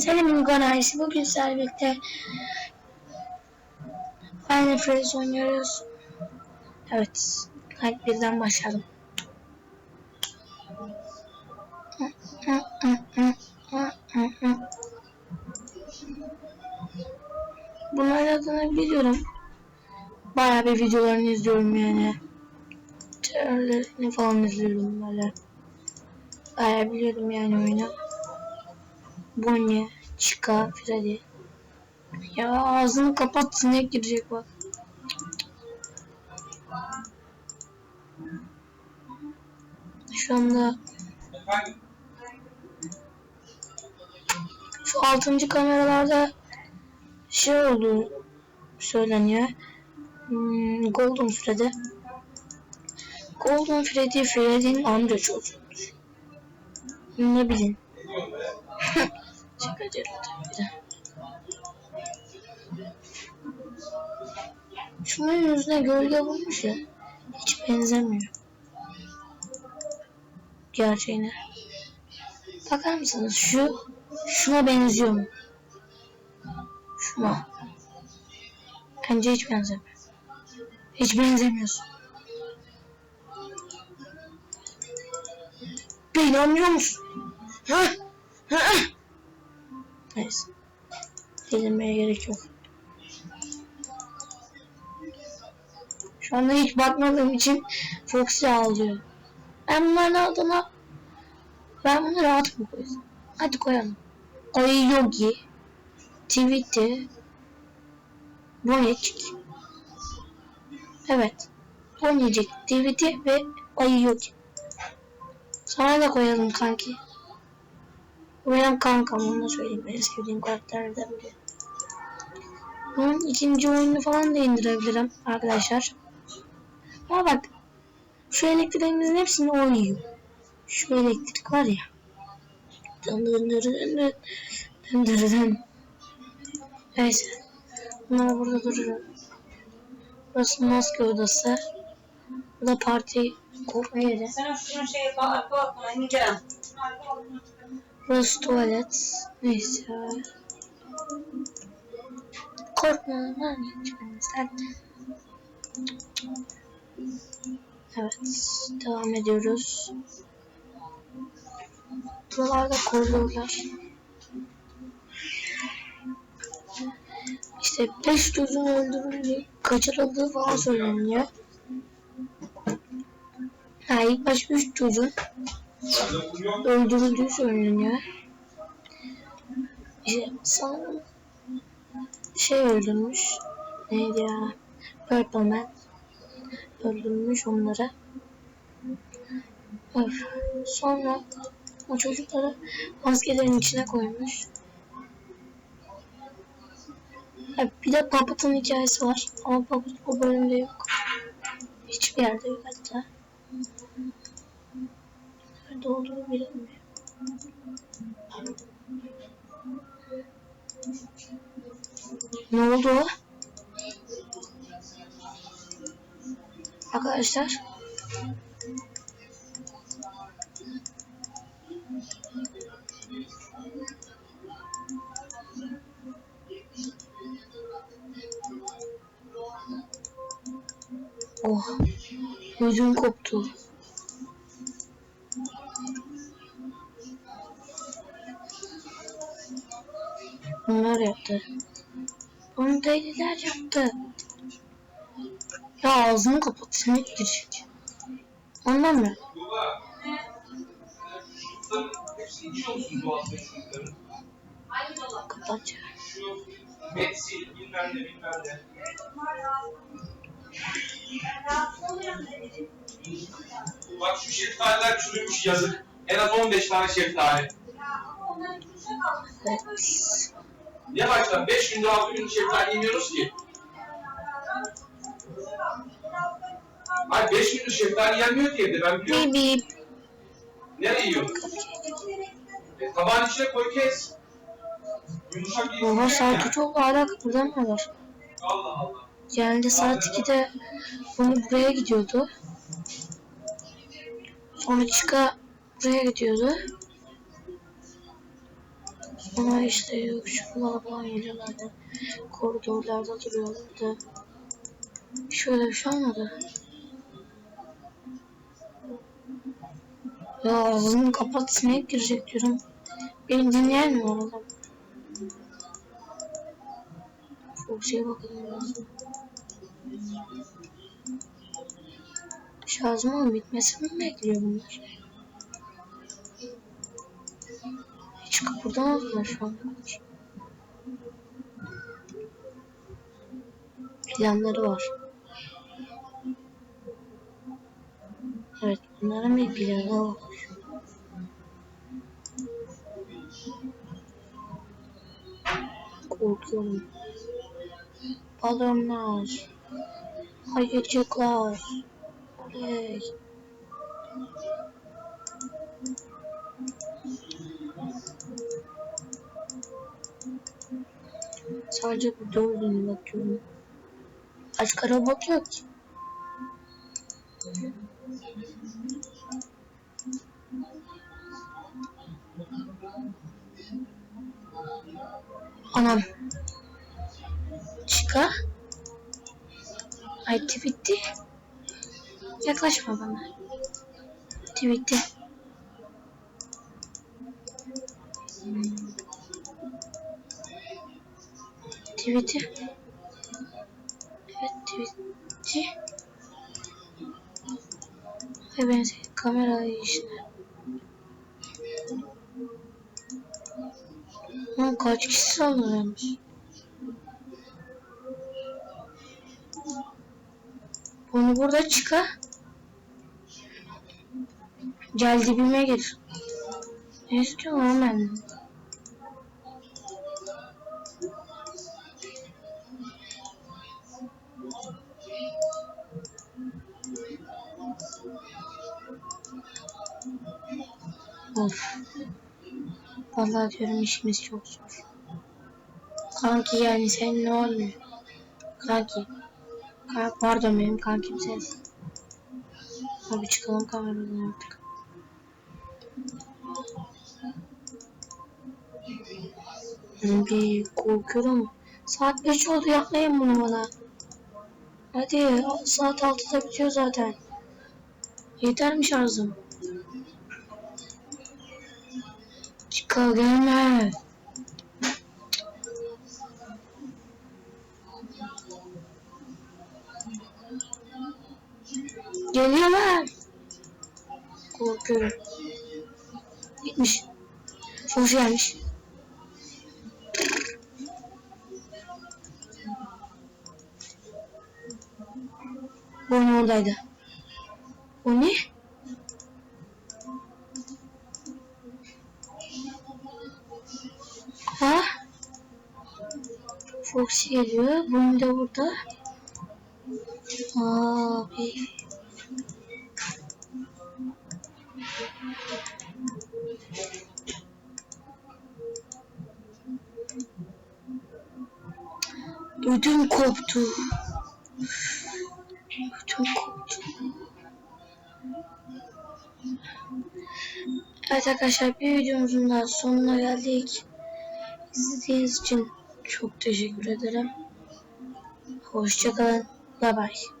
Selam'ın Ganayesi. Bugün sizlerle Final Freeze oynuyoruz. Evet. Hadi birden başlayalım. Bunların adını biliyorum. Bayağı bir videolarını izliyorum yani. Trailerlerini falan izliyorum böyle. Bayağı biliyorum yani oyunu. Bonnie, Chica, Freddy. Ya ağzını kapat sinek girecek bak. Şu anda şu altıncı kameralarda şey oldu söyleniyor. Hmm, Golden Freddy. Golden Freddy Freddy'nin amca çocuğudur. Ne bilin. Şakacı tabii de. Şunun yüzüne gölge vurmuş ya. Hiç benzemiyor. Gerçeğine. Bakar mısınız şu şuna benziyor mu? Şuna. Bence hiç benzemiyor. Hiç benzemiyorsun. Beni anlıyor musun? Ha? Ha? Neyse. Eğlenmeye gerek yok. Şu anda hiç bakmadığım için Foxy ağlıyor. Ben bunların adına ben bunu rahat mı koyayım? Hadi koyalım. Ayı Yogi, Tweety, Bonicik. Evet. Bonicik, Tweety ve Ayı Yogi. Sana da koyalım kanki. Bu kankam onu da söyleyeyim. En sevdiğim karakterlerden biri. Bunun ikinci oyunu falan da indirebilirim arkadaşlar. Ama bak şu elektriğimizin hepsini o yiyor. Şu elektrik var ya. Dın dın dın dın dın dın dın. Neyse. Bunlar burada duruyor. Burası maske odası. Bu da parti korkma yeri. Sen şunu şeye bak bakma İngilizce. Burası tuvalet. Neyse. Korkma lan sen. Evet. Devam ediyoruz. Buralarda koridorlar. İşte beş çocuğun öldürüldüğü, kaçırıldığı falan söyleniyor. Ha ilk baş üç çocuğun öldürüldüğü söyleniyor. İşte sanırım şey öldürmüş. Neydi ya? Purple Man öldürmüş onları. Öf. Sonra o çocukları maskelerin içine koymuş. Ha, bir de Puppet'ın hikayesi var. Ama Puppet bu bölümde yok. Hiçbir yerde yok hatta. Nerede olduğunu bilmiyorum. Ne oldu? Arkadaşlar. Oh. Gözüm koptu. Bunlar yaptı. Bunu deliler yaptı. Ya ağzını kapat sinek girecek. Ondan mı? Kapat Metsi bilmem ne bilmem ne. Bak şu şeftaliler çürümüş yazık. En az 15 tane şeftali. Evet. Ne baştan 5 günde 6 gün şeftali yemiyoruz ki. Hayır 5 gündür şeftali yenmiyor ki evde ben biliyorum. Bip bip. Nereye yiyorsun? E, tabağın içine koy kes. Yumuşak yesin. Baba saat 3 oldu hala kıpırdamıyorlar. Allah Allah. Geldi saat 2'de bunu buraya gidiyordu. Sonra çıka buraya gidiyordu. Sonra işte yok şunlar falan geliyorlardı. Koridorlarda duruyorlardı. Şöyle bir şey olmadı. Ya ağzını kapat sinek girecek diyorum. Beni dinleyen mi var adam? Çok şey bakalım lazım. Şarjımın bitmesini mi bekliyor bunlar? Hiç kıpırdamadılar şu an. Planları var. Evet bunların bir planı var. Korkuyorum. Balonlar. Hayırcıklar. Oley. Sadece bu dördüne bakıyorum. Başka robot yok ki. Anam. Çıka. Ay bitti. Yaklaşma bana. Bitti. Evet bitti. Ve ben kamerayı işte. Lan kaç kişi saldırıyormuş? Bunu burada çıka. Gel dibime gir. Ne istiyorsun lan benden? Of. Vallahi diyorum işimiz çok zor. Kanki yani sen ne oluyor? Kanki. Ka pardon benim kankim sensin. Abi çıkalım kameradan artık. Bir korkuyorum. Saat 5 oldu yapmayın bunu bana. Hadi saat 6'da bitiyor zaten. Yeter mi şarjım? Çıkar gelme. Geliyorlar. Korkuyorum. Gitmiş. Foş gelmiş. Bu oradaydı? O ne? Geliyor. Bunun da burada. Abi. Ödüm koptu. Ödüm koptu. Evet arkadaşlar bir videomuzun daha sonuna geldik. İzlediğiniz için çok teşekkür ederim. Hoşçakalın. Bye bye.